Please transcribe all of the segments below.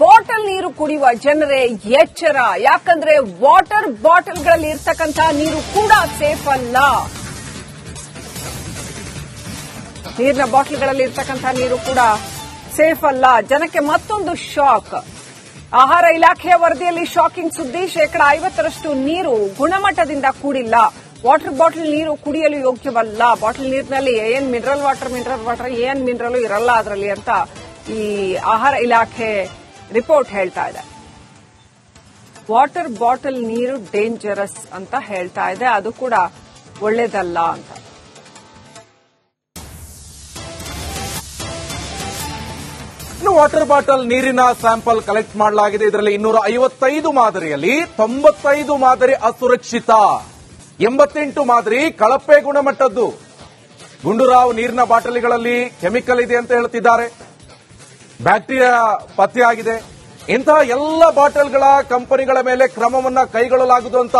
Bottle ನೀರು ಕುಡಿಯುವ ಜನರೇ ಎಚ್ಚರ. ಯಾಕಂದ್ರೆ ವಾಟರ್ ಬಾಟಲ್ಗಳಲ್ಲಿ ಇರ್ತಕ್ಕಂಥ ನೀರು ಕೂಡ ಸೇಫ್ ಅಲ್ಲ. ನೀರಿನ ಬಾಟಲ್ಗಳಲ್ಲಿ ಇರ್ತಕ್ಕಂಥ ನೀರು ಕೂಡ ಸೇಫ್ ಅಲ್ಲ. ಜನಕ್ಕೆ ಮತ್ತೊಂದು ಶಾಕ್. ಆಹಾರ ಇಲಾಖೆಯ ವರದಿಯಲ್ಲಿ ಶಾಕಿಂಗ್ ಸುದ್ದಿ, ಶೇಕಡ ಐವತ್ತರಷ್ಟು ನೀರು ಗುಣಮಟ್ಟದಿಂದ ಕೂಡಿಲ್ಲ. ವಾಟರ್ ಬಾಟಲ್ ನೀರು ಕುಡಿಯಲು ಯೋಗ್ಯವಲ್ಲ. ಬಾಟಲ್ ನೀರಿನಲ್ಲಿ ಏನ್ ಮಿನರಲ್ ವಾಟರ್ ಮಿನರಲ್ ವಾಟರ್, ಏನ್ ಮಿನರಲ್ ಇರಲ್ಲ ಅದರಲ್ಲಿ ಅಂತ ಈ ಆಹಾರ ಇಲಾಖೆ ರಿಪೋರ್ಟ್ ಹೇಳ್ತಾ ಇದೆ. ವಾಟರ್ ಬಾಟಲ್ ನೀರು ಡೇಂಜರಸ್ ಅಂತ ಹೇಳ್ತಾ ಇದೆ. ಅದು ಕೂಡ ಒಳ್ಳೇದಲ್ಲ ಅಂತ. ಇನ್ನು ವಾಟರ್ ಬಾಟಲ್ ನೀರಿನ ಸ್ಯಾಂಪಲ್ ಕಲೆಕ್ಟ್ ಮಾಡಲಾಗಿದೆ. ಇದರಲ್ಲಿ ಇನ್ನೂರ ಐವತ್ತೈದು ಮಾದರಿಯಲ್ಲಿ ತೊಂಬತ್ತೈದು ಮಾದರಿ ಅಸುರಕ್ಷಿತ, ಎಂಬತ್ತೆಂಟು ಮಾದರಿ ಕಳಪೆ ಗುಣಮಟ್ಟದ್ದು. ಗುಂಡೂರಾವ್ ನೀರಿನ ಬಾಟಲಿಗಳಲ್ಲಿ ಕೆಮಿಕಲ್ ಇದೆ ಅಂತ ಹೇಳ್ತಿದ್ದಾರೆ. ಬ್ಯಾಕ್ಟೀರಿಯಾ ಪತ್ತೆಯಾಗಿದೆ. ಇಂತಹ ಎಲ್ಲ ಬಾಟಲ್ಗಳ ಕಂಪನಿಗಳ ಮೇಲೆ ಕ್ರಮವನ್ನ ಕೈಗೊಳ್ಳಲಾಗುವುದು ಅಂತ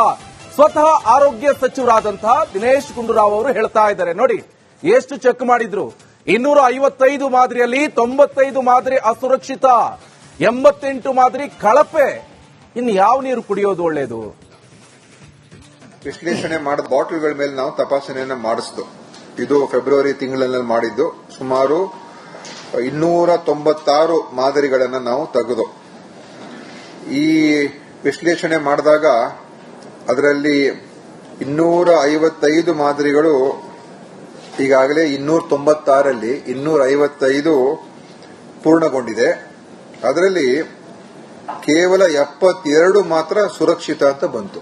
ಸ್ವತಃ ಆರೋಗ್ಯ ಸಚಿವರಾದಂತಹ ದಿನೇಶ್ ಗುಂಡೂರಾವ್ ಅವರು ಹೇಳ್ತಾ ಇದ್ದಾರೆ. ನೋಡಿ, ಎಷ್ಟು ಚೆಕ್ ಮಾಡಿದ್ರು? ಇನ್ನೂರ ಐವತ್ತೈದು ಮಾದರಿಯಲ್ಲಿ ತೊಂಬತ್ತೈದು ಮಾದರಿ ಅಸುರಕ್ಷಿತ, ಎಂಬತ್ತೆಂಟು ಮಾದರಿ ಕಳಪೆ. ಇನ್ನು ಯಾವ ನೀರು ಕುಡಿಯೋದು ಒಳ್ಳೆಯದು ವಿಶ್ಲೇಷಣೆ ಮಾಡಿದ ಬಾಟಲ್ಗಳ ಮೇಲೆ ನಾವು ತಪಾಸಣೆಯನ್ನು ಮಾಡಿಸಿದ್ದು. ಇದು ಫೆಬ್ರವರಿ ತಿಂಗಳಲ್ಲಿ ಮಾಡಿದ್ದು. ಸುಮಾರು ಇನ್ನೂರ ತೊಂಬತ್ತಾರು ಮಾದರಿಗಳನ್ನು ನಾವು ತೆಗೆದು. ಈ ವಿಶ್ಲೇಷಣೆ ಮಾಡಿದಾಗ ಅದರಲ್ಲಿ ಇನ್ನೂರ ಐವತ್ತೈದು ಮಾದರಿಗಳು ಈಗಾಗಲೇ ಇನ್ನೂರ ತೊಂಬತ್ತಾರಲ್ಲಿ ಇನ್ನೂರ ಐವತ್ತೈದು ಪೂರ್ಣಗೊಂಡಿದೆ. ಅದರಲ್ಲಿ ಕೇವಲ ಎಪ್ಪತ್ತೆರಡು ಮಾತ್ರ ಸುರಕ್ಷಿತ ಅಂತ ಬಂತು.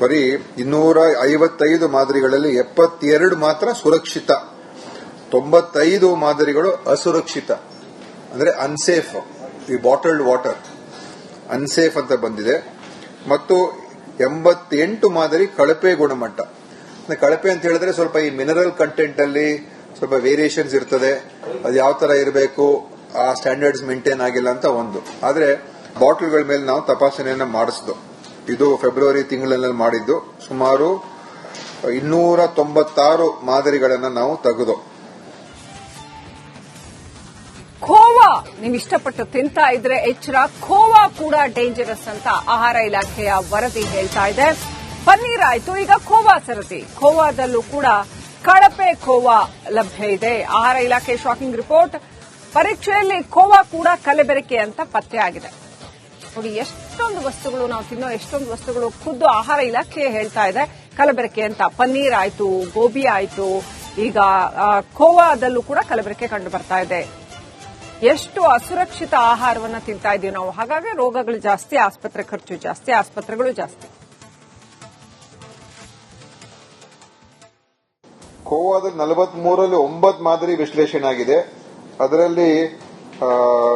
ಬರೀ ಇನ್ನೂರ ಐವತ್ತೈದು ಮಾದರಿಗಳಲ್ಲಿ ಎಪ್ಪತ್ತೆರಡು ಮಾತ್ರ ಸುರಕ್ಷಿತ. ತೊಂಬತ್ತೈದು ಮಾದರಿಗಳು ಅಸುರಕ್ಷಿತ. ಅಂದ್ರೆ ಅನ್ಸೇಫ್ ಈ ಬಾಟಲ್ಡ್ ವಾಟರ್ ಅನ್ಸೇಫ್ ಅಂತ ಬಂದಿದೆ. ಮತ್ತು ಎಂಬತ್ತೆಂಟು ಮಾದರಿ ಕಳಪೆ ಗುಣಮಟ್ಟ. ಕಳಪೆ ಅಂತ ಹೇಳಿದ್ರೆ ಸ್ವಲ್ಪ ಈ ಮಿನರಲ್ ಕಂಟೆಂಟ್ ಅಲ್ಲಿ ಸ್ವಲ್ಪ ವೇರಿಯೇಷನ್ಸ್ ಇರ್ತದೆ. ಅದು ಯಾವ ತರ ಇರಬೇಕು, ಆ ಸ್ಟ್ಯಾಂಡರ್ಡ್ಸ್ ಮೇಂಟೈನ್ ಆಗಿಲ್ಲ ಅಂತ ಒಂದು. ಆದ್ರೆ ಬಾಟಲ್ಗಳ ಮೇಲೆ ನಾವು ತಪಾಸಣೆಯನ್ನು ಮಾಡಿಸಿದ್ದು ಇದು ಫೆಬ್ರವರಿ ತಿಂಗಳಲ್ಲಿ ಮಾಡಿದ್ದು. ಸುಮಾರು ಇನ್ನೂರ ತೊಂಬತ್ತಾರು ಮಾದರಿಗಳನ್ನು ನಾವು ತೆಗೆದು. ನೀವು ಇಷ್ಟಪಟ್ಟು ತಿಂತಾ ಇದ್ರೆ ಎಚ್ಚರ ಖೋವಾ ಕೂಡ ಡೇಂಜರಸ್ ಅಂತ ಆಹಾರ ಇಲಾಖೆಯ ವರದಿ ಹೇಳ್ತಾ ಇದೆ. ಪನ್ನೀರ್ ಆಯ್ತು ಈಗ ಖೋವಾ ಸರದಿ. ಖೋವಾದಲ್ಲೂ ಕೂಡ ಕಳಪೆ ಖೋವಾ ಲಭ್ಯ ಇದೆ. ಆಹಾರ ಇಲಾಖೆ ಶಾಕಿಂಗ್ ರಿಪೋರ್ಟ್ ಪರೀಕ್ಷೆಯಲ್ಲಿ ಖೋವಾ ಕೂಡ ಕಲೆಬೆರಕೆ ಅಂತ ಪತ್ತೆ ಆಗಿದೆ. ನೋಡಿ, ಎಷ್ಟೊಂದು ವಸ್ತುಗಳು ನಾವು ತಿನ್ನೋ, ಎಷ್ಟೊಂದು ವಸ್ತುಗಳು ಖುದ್ದು ಆಹಾರ ಇಲಾಖೆ ಹೇಳ್ತಾ ಇದೆ. ಕಲಬೆರಕೆ ಅಂತ ಪನ್ನೀರ್ ಆಯ್ತು, ಗೋಬಿ ಆಯ್ತು, ಈಗ ಖೋವಾದಲ್ಲೂ ಕೂಡ ಕಲಬೆರಕೆ ಕಂಡು ಬರ್ತಾ ಇದೆ. ಎಷ್ಟು ಅಸುರಕ್ಷಿತ ಆಹಾರವನ್ನ ತಿಂತಾ ಇದೀವಿ ನಾವು? ಹಾಗಾಗಿ ರೋಗಗಳು ಜಾಸ್ತಿ, ಆಸ್ಪತ್ರೆ ಖರ್ಚು ಜಾಸ್ತಿ, ಆಸ್ಪತ್ರೆಗಳು ಜಾಸ್ತಿ. ಕೋವಾದ ನಲವತ್ ಮೂರಲ್ಲಿ ಒಂಬತ್ತು ಮಾದರಿ ವಿಶ್ಲೇಷಣೆ ಆಗಿದೆ. ಅದರಲ್ಲಿ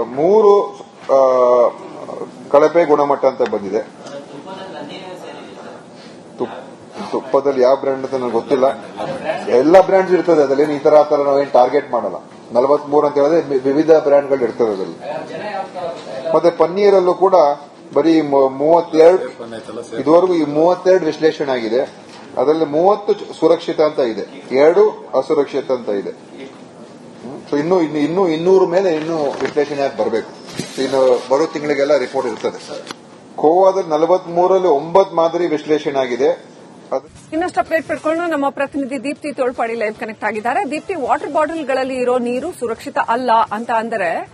ಮೂರು ಕಳಪೆ ಗುಣಮಟ್ಟ ಅಂತ ಬಂದಿದೆ. ತುಪ್- ತುಪ್ಪದಲ್ಲಿ ಯಾವ ಬ್ರ್ಯಾಂಡ್ ಅಂತ ನನಗೆ ಗೊತ್ತಿಲ್ಲ. ಎಲ್ಲ ಬ್ರ್ಯಾಂಡ್ಸ್ ಇರ್ತದೆ, ಅದರಲ್ಲಿ ಈ ತರ ಆ ನಾವೇನು ಟಾರ್ಗೆಟ್ ಮಾಡಲ್ಲ. ನಲವತ್ ಮೂರು ಅಂತ ಹೇಳಿದ್ರೆ ವಿವಿಧ ಬ್ರ್ಯಾಂಡ್ಗಳು ಇರ್ತದೆ ಅದರಲ್ಲಿ. ಮತ್ತೆ ಪನ್ನೀರಲ್ಲೂ ಕೂಡ ಬರೀ ಮೂವತ್ತೆರಡು ಇದುವರೆಗೂ ಈ ಮೂವತ್ತೆರಡು ವಿಶ್ಲೇಷಣೆ ಆಗಿದೆ. ಅದರಲ್ಲಿ ಮೂವತ್ತು ಸುರಕ್ಷಿತ ಅಂತ ಇದೆ. ಎರಡು ಅಸುರಕ್ಷಿತ ಅಂತ ಇದೆ. ಸೊ ಇನ್ನು ಇನ್ನು, ಇನ್ನೂ ಇನ್ನೂರು ಮೇಲೆ ಇನ್ನೂ ವಿಶ್ಲೇಷಣೆ ಆಗಿ ಬರಬೇಕು. ಇನ್ನು ಬರೋ ತಿಂಗಳಿಗೆಲ್ಲ ರಿಪೋರ್ಟ್ ಇರ್ತದೆ. ಕೋವಾದಲ್ಲಿ ನಲವತ್ ಮೂರಲ್ಲಿ ಒಂಬತ್ತು ಮಾದರಿ ವಿಶ್ಲೇಷಣೆ ಆಗಿದೆ. ಇನ್ನಷ್ಟು ಅಪ್ಡೇಟ್ ಪಡ್ಕೊಂಡು ನಮ್ಮ ಪ್ರತಿನಿಧಿ ದೀಪ್ತಿ ತೋಳ್ಪಾಡಿ ಲೈವ್ ಕನೆಕ್ಟ್ ಆಗಿದ್ದಾರೆ. ದೀಪ್ತಿ ವಾಟರ್ ಬಾಟಲ್ಗಳಲ್ಲಿ ಇರೋ ನೀರು ಸುರಕ್ಷಿತ ಅಲ್ಲ ಅಂತ ಅಂದ್ರೆ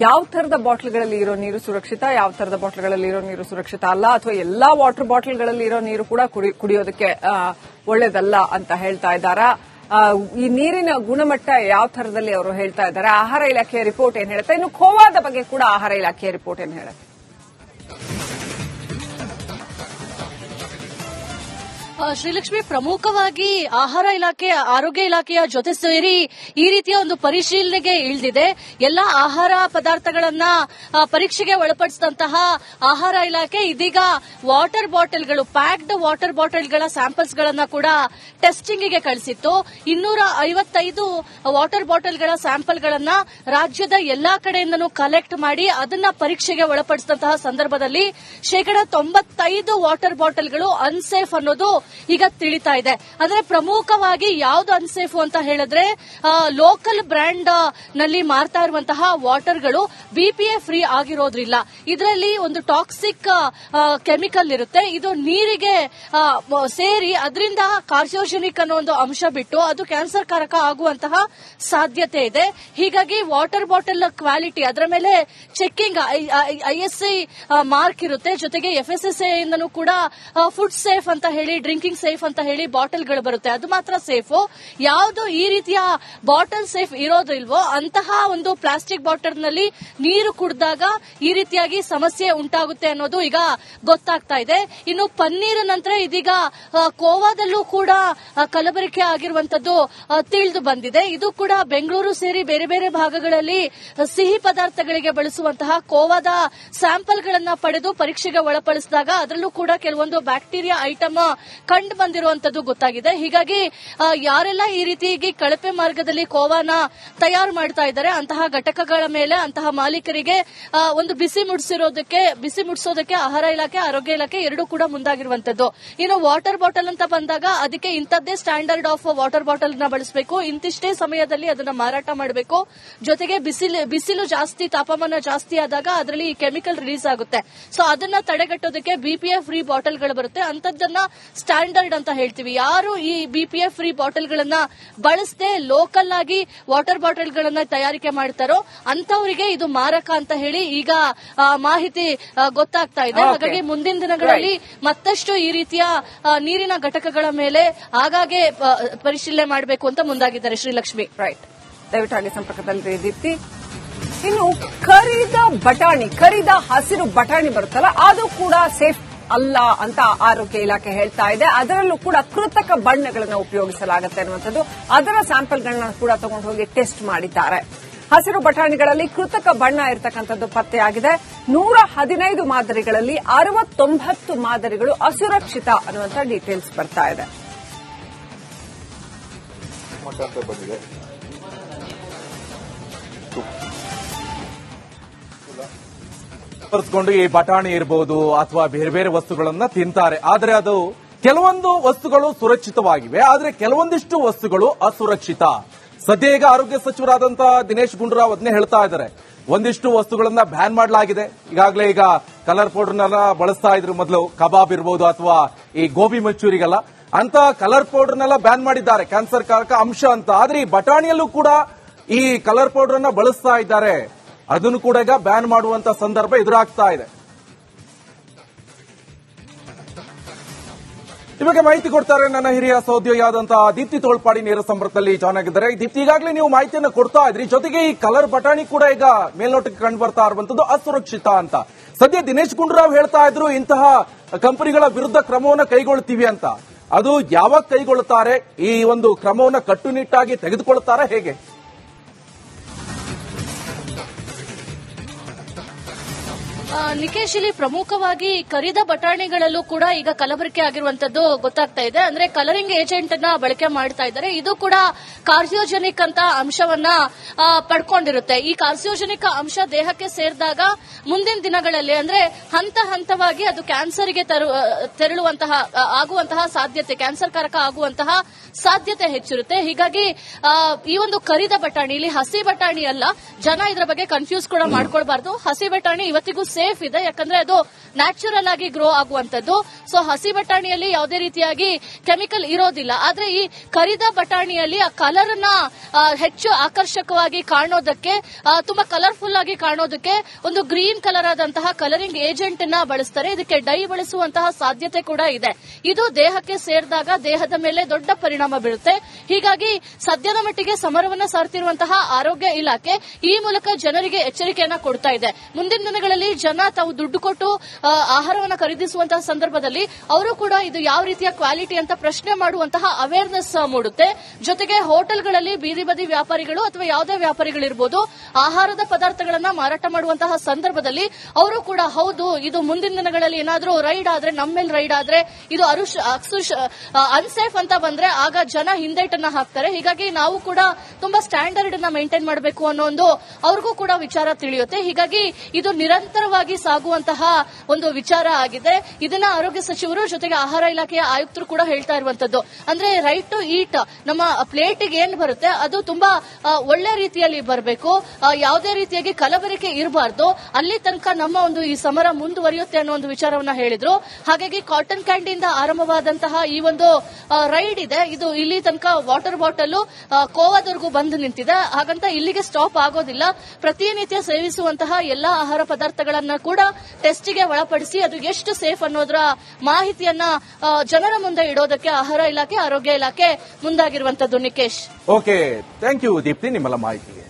ಯಾವ ತರದ ಬಾಟಲ್ಗಳಲ್ಲಿ ಇರೋ ನೀರು ಸುರಕ್ಷಿತ, ಯಾವ ತರದ ಬಾಟಲ್ಗಳಲ್ಲಿ ಇರೋ ನೀರು ಸುರಕ್ಷಿತ ಅಲ್ಲ? ಅಥವಾ ಎಲ್ಲಾ ವಾಟರ್ ಬಾಟಲ್ಗಳಲ್ಲಿ ಇರೋ ನೀರು ಕೂಡ ಕುಡಿ- ಕುಡಿಯೋದಕ್ಕೆ ಒಳ್ಳೇದಲ್ಲ ಅಂತ ಹೇಳ್ತಾ ಇದ್ದಾರಾ? ಈ ನೀರಿನ ಗುಣಮಟ್ಟ ಯಾವ ತರದಲ್ಲಿ ಅವರು ಹೇಳ್ತಾ ಇದ್ದಾರೆ? ಆಹಾರ ಇಲಾಖೆಯ ರಿಪೋರ್ಟ್ ಏನ್ ಹೇಳುತ್ತೆ? ಇನ್ನು ಖೋವಾದ ಬಗ್ಗೆ ಕೂಡ ಆಹಾರ ಇಲಾಖೆಯ ರಿಪೋರ್ಟ್ ಏನ್ ಹೇಳುತ್ತೆ? ಶ್ರೀಲಕ್ಷ್ಮಿ ಪ್ರಮುಖವಾಗಿ ಆಹಾರ ಇಲಾಖೆ, ಆರೋಗ್ಯ ಇಲಾಖೆಯ ಜೊತೆ ಸೇರಿ ಈ ರೀತಿಯ ಒಂದು ಪರಿಶೀಲನೆಗೆ ಇಳಿದಿದೆ. ಎಲ್ಲ ಆಹಾರ ಪದಾರ್ಥಗಳನ್ನ ಪರೀಕ್ಷೆಗೆ ಒಳಪಡಿಸಿದಂತಹ ಆಹಾರ ಇಲಾಖೆ ಇದೀಗ ವಾಟರ್ ಬಾಟಲ್ಗಳು, ಪ್ಯಾಕ್ಡ್ ವಾಟರ್ ಬಾಟಲ್ಗಳ ಸ್ಯಾಂಪಲ್ಸ್ ಗಳನ್ನ ಕೂಡ ಟೆಸ್ಟಿಂಗ್ಗೆ ಕಳಿಸಿತ್ತು. ಇನ್ನೂರ ಐವತ್ತೈದು ವಾಟರ್ ಬಾಟಲ್ಗಳ ಸ್ಯಾಂಪಲ್ಗಳನ್ನ ರಾಜ್ಯದ ಎಲ್ಲಾ ಕಡೆಯಿಂದನೂ ಕಲೆಕ್ಟ್ ಮಾಡಿ ಅದನ್ನ ಪರೀಕ್ಷೆಗೆ ಒಳಪಡಿಸಿದಂತಹ ಸಂದರ್ಭದಲ್ಲಿ ಶೇಕಡ ತೊಂಬತ್ತೈದು ವಾಟರ್ ಬಾಟಲ್ಗಳು ಅನ್ಸೇಫ್ ಅನ್ನೋದು ಈಗ ತಿಳಿತಾ ಇದೆ. ಅಂದ್ರೆ ಪ್ರಮುಖವಾಗಿ ಯಾವ್ದು ಅನ್ಸೇಫ್ ಅಂತ ಹೇಳಿದ್ರೆ ಲೋಕಲ್ ಬ್ರ್ಯಾಂಡ್ನಲ್ಲಿ ಮಾರ್ತಾ ಇರುವಂತಹ ವಾಟರ್ಗಳು ಬಿಪಿಎ ಫ್ರೀ ಆಗಿರೋದ್ರಿಲ್ಲ ಇದರಲ್ಲಿ ಒಂದು ಟಾಕ್ಸಿಕ್ ಕೆಮಿಕಲ್ ಇರುತ್ತೆ. ಇದು ನೀರಿಗೆ ಸೇರಿ ಅದರಿಂದ ಕಾರ್ಸಿಯೋಜೆನಿಕ್ ಅನ್ನೋ ಒಂದು ಅಂಶ ಬಿಟ್ಟು ಅದು ಕ್ಯಾನ್ಸರ್ ಕಾರಕ ಆಗುವಂತಹ ಸಾಧ್ಯತೆ ಇದೆ. ಹೀಗಾಗಿ ವಾಟರ್ ಬಾಟಲ್ ಕ್ವಾಲಿಟಿ ಅದರ ಮೇಲೆ ಚೆಕ್ಕಿಂಗ್ ಐಎಸ್ಐ ಮಾರ್ಕ್ ಇರುತ್ತೆ. ಜೊತೆಗೆ ಎಫ್ ಎಸ್ ಎಸ್ ಇಂದನೂ ಕೂಡ ಫುಡ್ ಸೇಫ್ ಅಂತ ಹೇಳಿ ಡ್ರಿಂಕಿಂಗ್ ಸೇಫ್ ಅಂತ ಹೇಳಿ ಬಾಟಲ್ಗಳು ಬರುತ್ತೆ. ಅದು ಮಾತ್ರ ಸೇಫು. ಯಾವುದು ಈ ರೀತಿಯ ಬಾಟಲ್ ಸೇಫ್ ಇರೋದು ಇಲ್ವೋ ಅಂತಹ ಒಂದು ಪ್ಲಾಸ್ಟಿಕ್ ಬಾಟಲ್ನಲ್ಲಿ ನೀರು ಕುಡಿದಾಗ ಈ ರೀತಿಯಾಗಿ ಸಮಸ್ಯೆ ಉಂಟಾಗುತ್ತೆ ಅನ್ನೋದು ಈಗ ಗೊತ್ತಾಗ್ತಾ ಇದೆ. ಇನ್ನು ಪನ್ನೀರ್ ನಂತರ ಇದೀಗ ಕೋವಾದಲ್ಲೂ ಕೂಡ ಕಲಬೆರಕೆ ಆಗಿರುವಂತದ್ದು ತಿಳಿದು ಬಂದಿದೆ. ಇದು ಕೂಡ ಬೆಂಗಳೂರು ಸೇರಿ ಬೇರೆ ಬೇರೆ ಭಾಗಗಳಲ್ಲಿ ಸಿಹಿ ಪದಾರ್ಥಗಳಿಗೆ ಬಳಸುವಂತಹ ಕೋವಾದ ಸ್ಯಾಂಪಲ್ಗಳನ್ನ ಪಡೆದು ಪರೀಕ್ಷೆಗೆ ಒಳಪಡಿಸಿದಾಗ ಅದರಲ್ಲೂ ಕೂಡ ಕೆಲವೊಂದು ಬ್ಯಾಕ್ಟೀರಿಯಾ ಐಟಮ್ ಕಂಡು ಬಂದಿರುವಂತದ್ದು ಗೊತ್ತಾಗಿದೆ. ಹೀಗಾಗಿ ಯಾರೆಲ್ಲ ಈ ರೀತಿಯಾಗಿ ಕಳಪೆ ಮಾರ್ಗದಲ್ಲಿ ಕೋವಾನ ತಯಾರು ಮಾಡ್ತಾ ಇದ್ದಾರೆ, ಅಂತಹ ಘಟಕಗಳ ಮೇಲೆ ಅಂತಹ ಮಾಲೀಕರಿಗೆ ಒಂದು ಬಿಸಿ ಮುಡಿಸಿರೋದಕ್ಕೆ, ಬಿಸಿ ಮುಡಿಸೋದಕ್ಕೆ ಆಹಾರ ಇಲಾಖೆ, ಆರೋಗ್ಯ ಇಲಾಖೆ ಎರಡೂ ಕೂಡ ಮುಂದಾಗಿರುವಂತದ್ದು. ಇನ್ನು ವಾಟರ್ ಬಾಟಲ್ ಅಂತ ಬಂದಾಗ ಅದಕ್ಕೆ ಇಂಥದ್ದೇ ಸ್ಟ್ಯಾಂಡರ್ಡ್ ಆಫ್ ವಾಟರ್ ಬಾಟಲ್ನ ಬಳಸಬೇಕು. ಇಂತಿಷ್ಟೇ ಸಮಯದಲ್ಲಿ ಅದನ್ನ ಮಾರಾಟ ಮಾಡಬೇಕು. ಜೊತೆಗೆ ಬಿಸಿಲು ಬಿಸಿಲು ಜಾಸ್ತಿ, ತಾಪಮಾನ ಜಾಸ್ತಿ ಆದಾಗ ಅದರಲ್ಲಿ ಈ ಕೆಮಿಕಲ್ ರಿಲೀಸ್ ಆಗುತ್ತೆ. ಸೊ, ಅದನ್ನ ತಡೆಗಟ್ಟೋದಕ್ಕೆ ಬಿಪಿಎಫ್ ಫ್ರೀ ಬಾಟಲ್ಗಳು ಬರುತ್ತೆ. ಅಂತದ್ದನ್ನ ಸ್ಟ್ಯಾಂಡರ್ಡ್ ಅಂತ ಹೇಳ್ತೀವಿ. ಯಾರು ಈ ಬಿಪಿಎಫ್ ಫ್ರೀ ಬಾಟಲ್ ಗಳನ್ನ ಬಳಸದೆ ಲೋಕಲ್ ಆಗಿ ವಾಟರ್ ಬಾಟಲ್ ಗಳನ್ನ ತಯಾರಿಕೆ ಮಾಡ್ತಾರೋ ಅಂತವರಿಗೆ ಇದು ಮಾರಕ ಅಂತ ಹೇಳಿ ಈಗ ಮಾಹಿತಿ ಗೊತ್ತಾಗ್ತಾ ಇದೆ. ಹಾಗಾಗಿ ಮುಂದಿನ ದಿನಗಳಲ್ಲಿ ಮತ್ತಷ್ಟು ಈ ರೀತಿಯ ನೀರಿನ ಘಟಕಗಳ ಮೇಲೆ ಆಗಾಗ್ಗೆ ಪರಿಶೀಲನೆ ಮಾಡಬೇಕು ಅಂತ ಮುಂದಾಗಿದ್ದಾರೆ ಶ್ರೀಲಕ್ಷ್ಮಿ. ರೈಟ್ ದಯವಿಟ್ಟಾಗಿ ಸಂಪರ್ಕದಲ್ಲಿ ದೀಪ್ತಿ. ಇನ್ನು ಕರಿದ ಬಟಾಣಿ ಕರಿದ ಹಸಿರು ಬಟಾಣಿ ಬರುತ್ತಲ್ಲ ಅದು ಕೂಡ ಸೇಫ್ ಅಲ್ಲ ಅಂತ ಆರೋಗ್ಯ ಇಲಾಖೆ ಹೇಳ್ತಾ ಇದೆ. ಅದರಲ್ಲೂ ಕೂಡ ಕೃತಕ ಬಣ್ಣಗಳನ್ನು ಉಪಯೋಗಿಸಲಾಗುತ್ತೆ ಅನ್ನುವಂಥದ್ದು ಅದರ ಸ್ಯಾಂಪಲ್ಗಳನ್ನ ಕೂಡ ತಗೊಂಡು ಹೋಗಿ ಟೆಸ್ಟ್ ಮಾಡಿದ್ದಾರೆ. ಹಸಿರು ಬಟಾಣಿಗಳಲ್ಲಿ ಕೃತಕ ಬಣ್ಣ ಇರತಕ್ಕಂಥದ್ದು ಪತ್ತೆಯಾಗಿದೆ. ನೂರ ಹದಿನೈದು ಮಾದರಿಗಳಲ್ಲಿ ಅರವತ್ತೊಂಬತ್ತು ಮಾದರಿಗಳು ಅಸುರಕ್ಷಿತ ಅನ್ನುವಂಥ ಡೀಟೇಲ್ಸ್ ಬರ್ತಾ ಇದೆ. ಮಟ್ಟ ಅಂತ ಬಂದಿದೆ ತರಿಸ್ಕೊಂಡು ಈ ಬಟಾಣಿ ಇರಬಹುದು ಅಥವಾ ಬೇರೆ ಬೇರೆ ವಸ್ತುಗಳನ್ನ ತಿಂತಾರೆ. ಆದರೆ ಅದು ಕೆಲವೊಂದು ವಸ್ತುಗಳು ಸುರಕ್ಷಿತವಾಗಿವೆ, ಆದರೆ ಕೆಲವೊಂದಿಷ್ಟು ವಸ್ತುಗಳು ಅಸುರಕ್ಷಿತ. ಸದ್ಯ ಈಗ ಆರೋಗ್ಯ ಸಚಿವರಾದಂತಹ ದಿನೇಶ್ ಗುಂಡೂರಾವ್ ಅದನ್ನೇ ಹೇಳ್ತಾ ಇದ್ದಾರೆ. ಒಂದಿಷ್ಟು ವಸ್ತುಗಳನ್ನ ಬ್ಯಾನ್ ಮಾಡಲಾಗಿದೆ. ಈಗಾಗಲೇ ಈಗ ಕಲರ್ ಪೌಡರ್ನೆಲ್ಲ ಬಳಸ್ತಾ ಇದ್ರು ಮೊದಲು. ಕಬಾಬ್ ಇರಬಹುದು ಅಥವಾ ಈ ಗೋಬಿ ಮಂಚೂರಿಗೆಲ್ಲ. ಅಂತ ಕಲರ್ ಪೌಡರ್ನೆಲ್ಲ ಬ್ಯಾನ್ ಮಾಡಿದ್ದಾರೆ. ಕ್ಯಾನ್ಸರ್ ಕಾರಕ ಅಂಶ ಅಂತ. ಆದ್ರೆ ಈ ಬಟಾಣಿಯಲ್ಲೂ ಕೂಡ ಈ ಕಲರ್ ಪೌಡರ್ ಅನ್ನ ಬಳಸ್ತಾ ಇದ್ದಾರೆ. ಅದನ್ನು ಕೂಡ ಈಗ ಬ್ಯಾನ್ ಮಾಡುವಂತ ಸಂದರ್ಭ ಎದುರಾಗ್ತಾ ಇದೆ. ನಿಮಗೆ ಮಾಹಿತಿ ಕೊಡ್ತಾರೆ ನನ್ನ ಹಿರಿಯ ಸಹೋದ್ಯೋಗಿಯಾದಂತಹ ದೀಪ್ತಿ ತೋಳ್ಪಾಡಿ ನೇರ ಸಂಪರ್ಕದಲ್ಲಿ ಜಾಯ್ನ್ ಆಗಿದ್ದಾರೆ. ದೀಪ್ತಿ, ಈಗಾಗಲೇ ನೀವು ಮಾಹಿತಿಯನ್ನು ಕೊಡ್ತಾ ಇದ್ರಿ. ಜೊತೆಗೆ ಈ ಕಲರ್ ಬಟಾಣಿ ಕೂಡ ಈಗ ಮೇಲ್ನೋಟಕ್ಕೆ ಕಂಡು ಬರ್ತಾ ಇರುವಂತದ್ದು ಅಸುರಕ್ಷಿತ ಅಂತ. ಸದ್ಯ ದಿನೇಶ್ ಗುಂಡೂರಾವ್ ಹೇಳ್ತಾ ಇದ್ರು, ಇಂತಹ ಕಂಪನಿಗಳ ವಿರುದ್ಧ ಕ್ರಮವನ್ನು ಕೈಗೊಳ್ತೀವಿ ಅಂತ. ಅದು ಯಾವಾಗ ಕೈಗೊಳ್ಳುತ್ತಾರೆ? ಈ ಒಂದು ಕ್ರಮವನ್ನು ಕಟ್ಟುನಿಟ್ಟಾಗಿ ತೆಗೆದುಕೊಳ್ಳುತ್ತಾರೆ ಹೇಗೆ? ಆ, ನಿಕೇಶ್ ಇಲ್ಲಿ ಪ್ರಮುಖವಾಗಿ ಕರಿದ ಬಟಾಣಿಗಳಲ್ಲೂ ಕೂಡ ಈಗ ಕಲಬೆರಕೆ ಆಗಿರುವಂತದ್ದು ಗೊತ್ತಾಗ್ತಾ ಇದೆ. ಅಂದ್ರೆ ಕಲರಿಂಗ್ ಏಜೆಂಟ್ ಅನ್ನ ಬಳಕೆ ಮಾಡ್ತಾ ಇದ್ದಾರೆ. ಇದು ಕೂಡ ಕಾರ್ಸಿಯೋಜೆನಿಕ್ ಅಂತ ಅಂಶವನ್ನ ಪಡ್ಕೊಂಡಿರುತ್ತೆ. ಈ ಕಾರ್ಸಿಯೋಜೆನಿಕ್ ಅಂಶ ದೇಹಕ್ಕೆ ಸೇರಿದಾಗ ಮುಂದಿನ ದಿನಗಳಲ್ಲಿ ಅಂದ್ರೆ ಹಂತ ಹಂತವಾಗಿ ಅದು ಕ್ಯಾನ್ಸರ್ಗೆ ತೆರಳುವಂತಹ ಆಗುವಂತಹ ಸಾಧ್ಯತೆ ಕ್ಯಾನ್ಸರ್ ಕಾರಕ ಆಗುವಂತಹ ಸಾಧ್ಯತೆ ಹೆಚ್ಚಿರುತ್ತೆ. ಹೀಗಾಗಿ ಈ ಒಂದು ಕರಿದ ಬಟಾಣಿ ಇಲ್ಲಿ ಹಸಿ ಬಟಾಣಿ ಅಲ್ಲ ಜನ ಇದರ ಬಗ್ಗೆ ಕನ್ಫ್ಯೂಸ್ ಕೂಡ ಮಾಡ್ಕೊಳ್ಬಾರ್ದು. ಹಸಿ ಬಟಾಣಿ ಇವತ್ತಿಗೂ ಸೇಫ್ ಇದೆ. ಯಾಕಂದ್ರೆ ಅದು ನ್ಯಾಚುರಲ್ ಆಗಿ ಗ್ರೋ ಆಗುವಂತದ್ದು ಸೊ ಹಸಿ ಬಟಾಣಿಯಲ್ಲಿ ಯಾವುದೇ ರೀತಿಯಾಗಿ ಕೆಮಿಕಲ್ ಇರೋದಿಲ್ಲ. ಆದ್ರೆ ಈ ಕರಿದ ಬಟಾಣಿಯಲ್ಲಿ ಆ ಕಲರ್ನ ಹೆಚ್ಚು ಆಕರ್ಷಕವಾಗಿ ಕಾಣೋದಕ್ಕೆ ತುಂಬಾ ಕಲರ್ಫುಲ್ ಆಗಿ ಕಾಣೋದಕ್ಕೆ ಒಂದು ಗ್ರೀನ್ ಕಲರ್ ಆದಂತಹ ಕಲರಿಂಗ್ ಏಜೆಂಟ್ನ ಬಳಸ್ತಾರೆ. ಇದಕ್ಕೆ ಡೈ ಬಳಸುವಂತಹ ಸಾಧ್ಯತೆ ಕೂಡ ಇದೆ. ಇದು ದೇಹಕ್ಕೆ ಸೇರಿದಾಗ ದೇಹದ ಮೇಲೆ ದೊಡ್ಡ ಪರಿಣಾಮ ಬೀಳುತ್ತೆ ಹೀಗಾಗಿ ಸದ್ಯದ ಮಟ್ಟಿಗೆ ಸಮರವನ್ನ ಸಾರ್ತಿರುವಂತಹ ಆರೋಗ್ಯ ಇಲಾಖೆ ಈ ಮೂಲಕ ಜನರಿಗೆ ಎಚ್ಚರಿಕೆಯನ್ನ ಕೊಡ್ತಾ ಇದೆ. ಮುಂದಿನ ದಿನಗಳಲ್ಲಿ ಜನ ತಾವು ದುಡ್ಡು ಕೊಟ್ಟು ಆಹಾರವನ್ನು ಖರೀದಿಸುವಂತಹ ಸಂದರ್ಭದಲ್ಲಿ ಅವರು ಕೂಡ ಇದು ಯಾವ ರೀತಿಯ ಕ್ವಾಲಿಟಿ ಅಂತ ಪ್ರಶ್ನೆ ಮಾಡುವಂತಹ ಅವೇರ್ನೆಸ್ ಮೂಡುತ್ತೆ. ಜೊತೆಗೆ ಹೋಟೆಲ್ಗಳಲ್ಲಿ ಬೀದಿ ಬದಿ ವ್ಯಾಪಾರಿಗಳು ಅಥವಾ ಯಾವುದೇ ವ್ಯಾಪಾರಿಗಳಿರ್ಬೋದು, ಆಹಾರದ ಪದಾರ್ಥಗಳನ್ನ ಮಾರಾಟ ಮಾಡುವಂತಹ ಸಂದರ್ಭದಲ್ಲಿ ಅವರು ಕೂಡ, ಹೌದು, ಇದು ಮುಂದಿನ ದಿನಗಳಲ್ಲಿ ಏನಾದರೂ ರೈಡ್ ಆದ್ರೆ ನಮ್ಮ ಮೇಲೆ ರೈಡ್ ಆದ್ರೆ, ಇದು ಅನ್ಸೇಫ್ ಅಂತ ಬಂದ್ರೆ ಆಗ ಜನ ಹಿಂದೇಟನ್ನ ಹಾಕ್ತಾರೆ. ಹೀಗಾಗಿ ನಾವು ಕೂಡ ತುಂಬಾ ಸ್ಟ್ಯಾಂಡರ್ಡ್ನ ಮೇಂಟೈನ್ ಮಾಡಬೇಕು ಅನ್ನೋ ಒಂದು ಅವ್ರಿಗೂ ಕೂಡ ವಿಚಾರ ತಿಳಿಯುತ್ತೆ. ಹೀಗಾಗಿ ಇದು ನಿರಂತರವಾಗಿ ಸುಗಮವಾಗಿ ಸಾಗುವಂತಹ ಒಂದು ವಿಚಾರ ಆಗಿದೆ. ಇದನ್ನ ಆರೋಗ್ಯ ಸಚಿವರು ಜೊತೆಗೆ ಆಹಾರ ಇಲಾಖೆಯ ಆಯುಕ್ತರು ಕೂಡ ಹೇಳ್ತಾ ಇರುವಂತದ್ದು. ಅಂದ್ರೆ ರೈಟ್ ಟು ಈಟ್ ನಮ್ಮ ಪ್ಲೇಟಿಗೆ ಏನ್ ಬರುತ್ತೆ? ಅದು ತುಂಬಾ ಒಳ್ಳೆ ರೀತಿಯಲ್ಲಿ ಬರಬೇಕು. ಯಾವುದೇ ರೀತಿಯಾಗಿ ಕಲಬೆರಕೆ ಇರಬಾರ್ದು. ಅಲ್ಲಿ ತನಕ ನಮ್ಮ ಒಂದು ಈ ಸಮರ ಮುಂದುವರಿಯುತ್ತೆ ಅನ್ನೋ ಒಂದು ವಿಚಾರವನ್ನ ಹೇಳಿದ್ರು. ಹಾಗಾಗಿ ಕಾಟನ್ ಕ್ಯಾಂಡಿಯಿಂದ ಆರಂಭವಾದಂತಹ ಈ ಒಂದು ರೈಡ್ ಇದೆ. ಇದು ಇಲ್ಲಿ ತನಕ ವಾಟರ್ ಬಾಟಲ್ ಕೋವಾದವರೆಗೂ ಬಂದು ನಿಂತಿದೆ. ಹಾಗಂತ ಇಲ್ಲಿಗೆ ಸ್ಟಾಪ್ ಆಗೋದಿಲ್ಲ. ಪ್ರತಿನಿತ್ಯ ಸೇವಿಸುವಂತಹ ಎಲ್ಲಾ ಆಹಾರ ಪದಾರ್ಥಗಳನ್ನ ಕೂಡ ಟೆಸ್ಟಿಗೆ ಒಳಪಡಿಸಿ ಅದು ಎಷ್ಟು ಸೇಫ್ ಅನ್ನೋದರ ಮಾಹಿತಿಯನ್ನ ಜನರ ಮುಂದೆ ಇಡೋದಕ್ಕೆ ಆಹಾರ ಇಲಾಖೆ, ಆರೋಗ್ಯ ಇಲಾಖೆ ಮುಂದಾಗಿರುವಂತದ್ದು. Nikesh. Okay thank you Deepti, ನಿಮ್ಮೆಲ್ಲ ಮಾಹಿತಿಗೆ